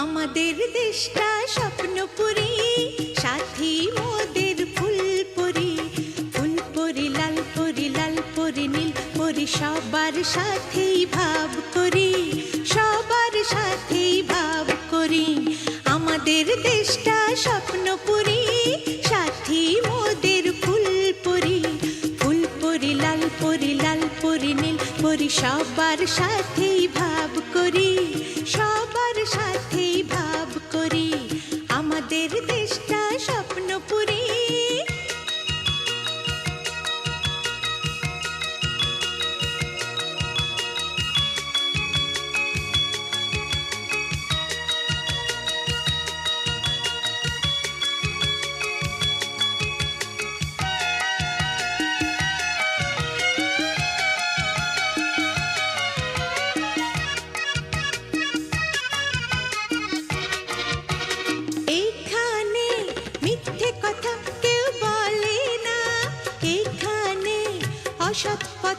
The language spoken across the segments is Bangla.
আমাদের দেশটা পরি সবার সাথেই ভাব করি, সবার সাথেই ভাব করি। আমাদের দেশটা স্বপ্নপুরী সাথী মোদের ফুলপুরি ফুলপুরি লাল পরি লাল পরি, নীল পরি, সবার সাথেই ভাব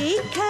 এখানে